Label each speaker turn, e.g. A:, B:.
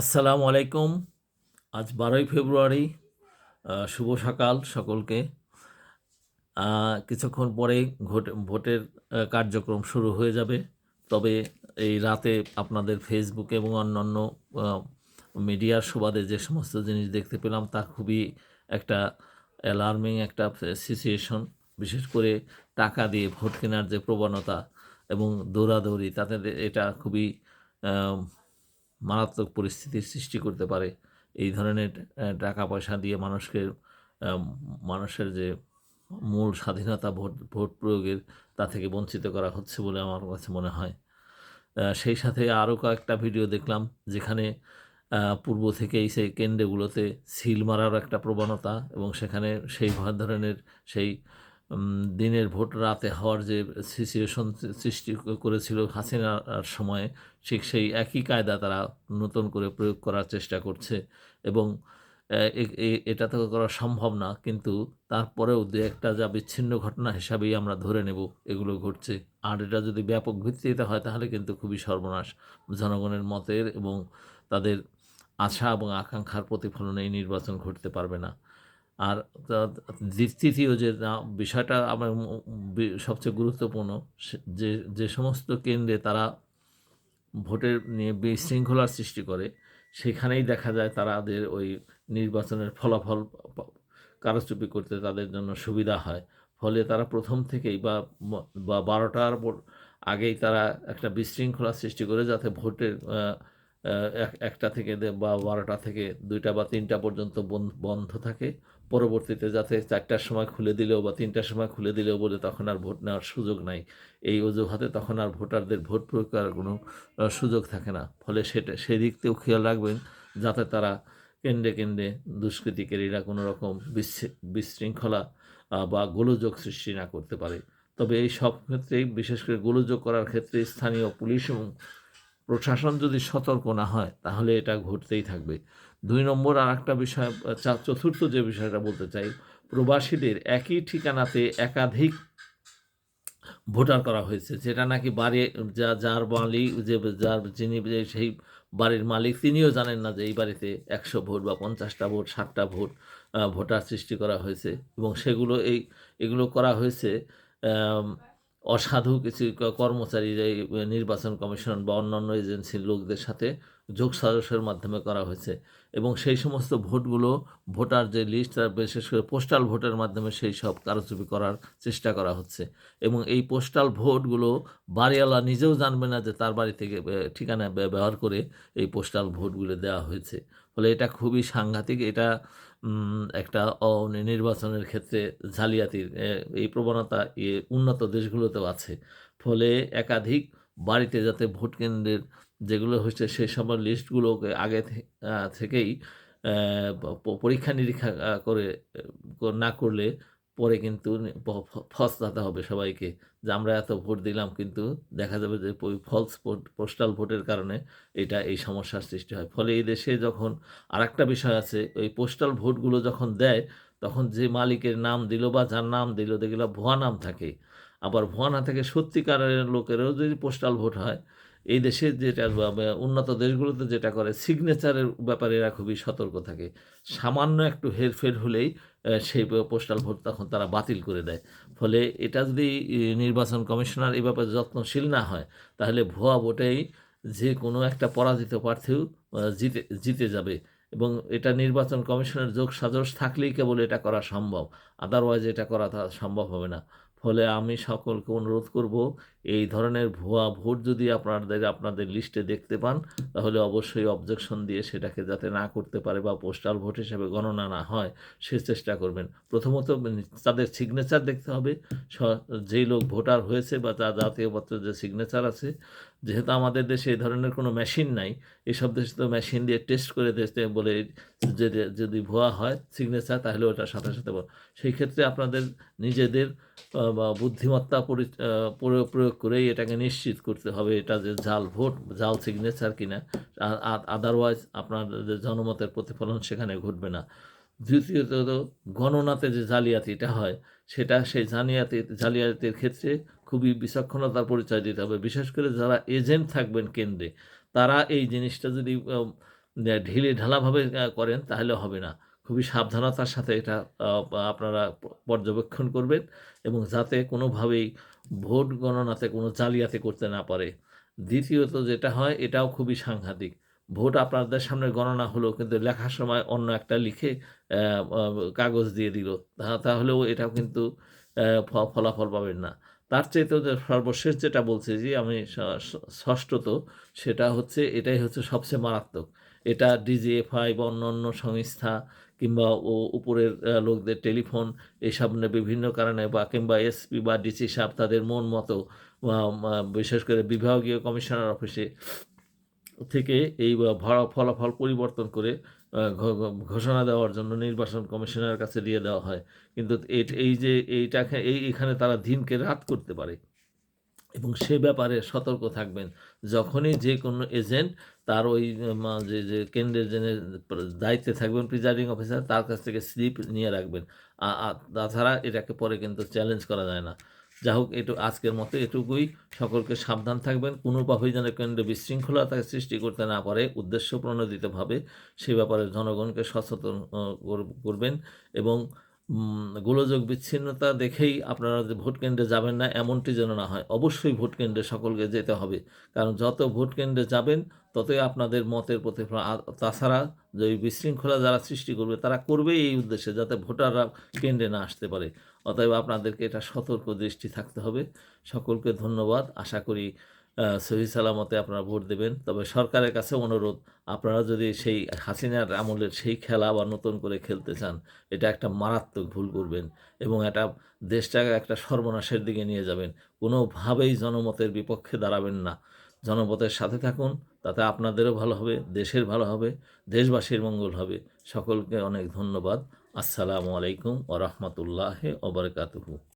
A: আসসালামু আলাইকুম। আজ বারোই ফেব্রুয়ারি শুভ সকাল সকলকে। কিছুক্ষণ পরেই ভোট ভোটের কার্যক্রম শুরু হয়ে যাবে। তবে এই রাতে আপনাদের ফেসবুক এবং অন্যান্য মিডিয়ার সুবাদে যে সমস্ত জিনিস দেখতে পেলাম, তা খুবই একটা অ্যালার্মিং একটা সিচুয়েশন বিশেষ করে টাকা দিয়ে ভোট কেনার যে প্রবণতা এবং দৌড়াদৌড়ি, তাতে এটা খুবই মারাত্মক পরিস্থিতির সৃষ্টি করতে পারে। এই ধরনের টাকা পয়সা দিয়ে মানুষকে মানুষের যে মূল স্বাধীনতা ভোট ভোট প্রয়োগের তা থেকে বঞ্চিত করা হচ্ছে বলে আমার কাছে মনে হয়। সেই সাথে আরও কয়েকটা ভিডিও দেখলাম যেখানে পূর্ব থেকেই সেই কেন্দ্রগুলোতে সিল মারার একটা প্রবণতা এবং সেখানে সেই ধরনের সেই দিনের ভোট রাতে হওয়ার যে সিচুয়েশন সৃষ্টি করেছিল হাসিনার সময়ে, ঠিক সেই একই কায়দা তারা নতুন করে প্রয়োগ করার চেষ্টা করছে এবং এটা তো করা সম্ভব না, কিন্তু তারপরেও দু একটা যা বিচ্ছিন্ন ঘটনা হিসাবেই আমরা ধরে নেব, এগুলো ঘটছে। আর এটা যদি ব্যাপক ভিত্তিতে হয়, তাহলে কিন্তু খুবই সর্বনাশ। জনগণের মতের এবং তাদের আশা এবং আকাঙ্ক্ষার প্রতিফলনে এই নির্বাচন ঘটতে পারবে না। আর তৃতীয় যে বিষয়টা আমার সবচেয়ে গুরুত্বপূর্ণ যে যে সমস্ত কেন্দ্রে তারা ভোটের নিয়ে বিশৃঙ্খলার সৃষ্টি করে, সেখানেই দেখা যায় তাদের ওই নির্বাচনের ফলাফল কারচুপি করতে তাদের জন্য সুবিধা হয়। ফলে তারা প্রথম থেকেই বা বা বারোটার আগেই তারা একটা বিশৃঙ্খলা সৃষ্টি করে যাতে ভোটের একটা থেকে বা বারোটা থেকে দুইটা বা তিনটা পর্যন্ত বন- বন্ধ থাকে। পরবর্তীতে যাতে চারটার সময় খুলে দিলেও বা তিনটার সময় খুলে দিলেও বলে তখন আর ভোট নেওয়ার সুযোগ নাই। এই অজুহাতে তখন আর ভোটারদের ভোট প্রয়োগ করার কোনো সুযোগ থাকে না। ফলে সেটা সেদিকতেও খেয়াল রাখবেন যাতে তারা কেন্দ্রে কেন্দ্রে দুষ্কৃতিকারীরা কোনো রকম বিশৃ- বিশৃঙ্খলা বা গোলযোগ সৃষ্টি না করতে পারে। তবে এই সব ক্ষেত্রেই, বিশেষ করে গোলযোগ করার ক্ষেত্রে স্থানীয় পুলিশ এবং প্রশাসন যদি সতর্ক না হয়, তাহলে এটা ঘটতেই থাকবে। দুই নম্বর আর একটা বিষয় চতুর্থ যে বিষয়টা বলতে চাই, প্রবাসীদের একই ঠিকানাতে একাধিক ভোটার করা হয়েছে, যেটা নাকি বাড়ি, যা, যার মালিক, যে, যার যিনি সেই বাড়ির মালিক, তিনিও জানেন না যে এই বাড়িতে একশো ভোট বা পঞ্চাশটা ভোট, ষাটটা ভোট ভোটার সৃষ্টি করা হয়েছে এবং সেগুলো এই, এগুলো করা হয়েছে অসাধু কিছু কর্মচারী নির্বাচন কমিশন বা অন্যান্য এজেন্সির লোকদের সাথে যোগ সাজসের মাধ্যমে করা হয়েছে এবং সেই সমস্ত ভোটগুলো ভোটার যে লিস্ট, তার বিশেষ করে পোস্টাল ভোটের মাধ্যমে সেই সব কারচুপি করার চেষ্টা করা হচ্ছে এবং এই পোস্টাল ভোটগুলো বাড়িওয়ালা নিজেও জানবে না যে তার বাড়ি থেকে ঠিকানা ব্যবহার করে এই পোস্টাল ভোটগুলো দেওয়া হয়েছে। ফলে এটা খুবই সাংঘাতিক, এটা একটা নির্বাচনের ক্ষেত্রে জালিয়াতির এই প্রবণতা উন্নত দেশগুলোতেও আছে। ফলে একাধিক বাড়িতে যাতে ভোট কেন্দ্রের যেগুলো হচ্ছে সেই সময় লিস্টগুলোকে আগে থেকেই পরীক্ষা নিরীক্ষা করে না করলে পরে কিন্তু ফসলাতে হবে সবাইকে। যে আমরা এত ভোট দিলাম কিন্তু দেখা যাবে যে ফলস পোস্টাল ভোটের কারণে এটা এই সমস্যার সৃষ্টি হয়। ফলে এই দেশে যখন আরেকটা বিষয় আছে, ওই পোস্টাল ভোটগুলো যখন দেয়, তখন যে মালিকের নাম দিল বা যার নাম দিল দেখল ভুয়া নাম থাকে। আবার ভুয়া না থেকে সত্যিকারের লোকেরও যদি পোস্টাল ভোট হয় এই দেশে যেটা উন্নত দেশগুলোতে যেটা করে সিগনেচারের ব্যাপারে এরা খুবই সতর্ক থাকে। সামান্য একটু হেরফের হলেই সেই পোস্টাল ভোট তখন তারা বাতিল করে দেয়। ফলে এটা যদি নির্বাচন কমিশনার এই ব্যাপারে যত্নশীল না হয়, তাহলে ভুয়া ভোটেই যে কোনো একটা পরাজিত প্রার্থীও জিতে জিতে যাবে। এবং এটা নির্বাচন কমিশনের যোগ সাজস থাকলেই কেবল এটা করা সম্ভব। আদারওয়াইজ এটা করা সম্ভব হবে না। ফলে আমি সকলকে অনুরোধ করব এই ধরনের ভুয়া ভোট যদি আপনাদের আপনাদের লিস্টে দেখতে পান, তাহলে অবশ্যই অবজেকশন দিয়ে সেটাকে যাতে না করতে পারে বা পোস্টাল ভোট হিসেবে গণনা না হয়, সে চেষ্টা করবেন। প্রথমত তাদের সিগনেচার দেখতে হবে। যেই লোক ভোটার হয়েছে বা তার জাতীয় পত্রের যে সিগনেচার আছে, যেহেতু আমাদের দেশে এই ধরনের কোনো মেশিন নাই, এসব দেশে তো মেশিন দিয়ে টেস্ট করে দেখতে বলে যদি ভুয়া হয় সিগনেচার তাহলে ওটা সাথে সাথে সেই ক্ষেত্রে আপনাদের নিজেদের বুদ্ধিমত্তা পরি- প্রয়োগ প্রয়োগ করেই এটাকে নিশ্চিত করতে হবে, এটা যে জাল ভোট, জাল সিগনেচার কিনা আদারওয়াইজ আপনাদের জনমতের প্রতিফলন সেখানে ঘটবে না। দ্বিতীয়ত গণনাতে যে জালিয়াতিটা হয়, সেটা সেই জালিয়াতি, জালিয়াতির ক্ষেত্রে খুবই বিচক্ষণতার পরিচয় দিতে হবে। বিশেষ করে যারা এজেন্ট থাকবেন কেন্দ্রে, তারা এই জিনিসটা যদি ঢিলে ঢালাভাবে করেন, তাহলে হবে না। খুবই সাবধানতার সাথে এটা আপনারা পর্যবেক্ষণ করবেন এবং যাতে কোনোভাবেই ভোট গণনাতে কোনো জালিয়াতি করতে না পারে। দ্বিতীয়ত যেটা হয়, এটাও খুবই সাংঘাতিক। ভোট আপনাদের সামনে গণনা হলো, কিন্তু লেখার সময় অন্য একটা লিখে কাগজ দিয়ে দিল। তাহলেও এটাও কিন্তু ফলাফল পাবেন না। তার চাইতেও যে সর্বশেষ যেটা বলছে যে, আমি ষষ্ঠত, সেটা হচ্ছে, এটাই হচ্ছে সবচেয়ে মারাত্মক। এটা ডিজিএফআই বা অন্য অন্য সংস্থা কিংবা ও উপরের লোকদের টেলিফোন এইসব নিয়ে বিভিন্ন কারণে বা কিংবা এসপি বা ডিসি সাহেব তাদের মন মতো বিশেষ করে বিভাগীয় কমিশনার অফিসে থেকে এই ভরা- ফলাফল পরিবর্তন করে ঘোষণা দেওয়ার জন্য নির্বাচন কমিশনের কাছে দিয়ে দেওয়া হয়। কিন্তু এই যে এইটাকে, এই, এখানে তারা দিনকে রাত করতে পারে এবং সে ব্যাপারে সতর্ক থাকবেন। যখনই যে কোনো এজেন্ট তার ওই যে যে কেন্দ্রের যে দায়িত্বে থাকবেন প্রিজাইডিং অফিসার তার কাছ থেকে স্লিপ নিয়ে রাখবেন। তাছাড়া এটাকে পরে কিন্তু চ্যালেঞ্জ করা যায় না। যা হোক, এটু, আজকের মতো এটুকুই। সকলকে সাবধান থাকবেন। কোনো কোনোভাবেই যেন কেন্দ্রে বিশৃঙ্খলতা সৃষ্টি করতে না পারে, উদ্দেশ্য প্রণোদিতভাবে। সে ব্যাপারে জনগণকে সচেতন কর- করবেন এবং গোলযোগ বিচ্ছিন্নতা দেখেই আপনারা যে ভোট কেন্দ্রে যাবেন না, এমনটি যেন না হয়। অবশ্যই ভোট কেন্দ্রে সকলকে যেতে হবে। কারণ যত ভোট কেন্দ্রে যাবেন, ততই আপনাদের মতের আর তাছাড়া যে বিশৃঙ্খলা যারা সৃষ্টি করবে, তারা করবেই এই উদ্দেশ্যে যাতে ভোটাররা কেন্দ্রে না আসতে পারে। অতএব আপনাদেরকে এটা সতর্ক দৃষ্টি থাকতে হবে। সকলকে ধন্যবাদ। আশা করি সহি সালামতে আপনারা ভোট দেবেন। তবে সরকারের কাছে অনুরোধ, আপনারা যদি সেই হাসিনার আমলের সেই খেলা আবার নতুন করে খেলতে চান, এটা একটা মারাত্মক ভুল করবেন এবং এটা দেশটাকে একটা সর্বনাশের দিকে নিয়ে যাবেন। কোনোভাবেই জনমতের বিপক্ষে দাঁড়াবেন না। জনমতের সাথে থাকুন, তাতে আপনাদেরও ভালো হবে, দেশের ভালো হবে, দেশবাসীর মঙ্গল হবে। সকলকে অনেক ধন্যবাদ। আসসালামু আলাইকুম ওরহমতুল্লাহ ওবরকাতুহু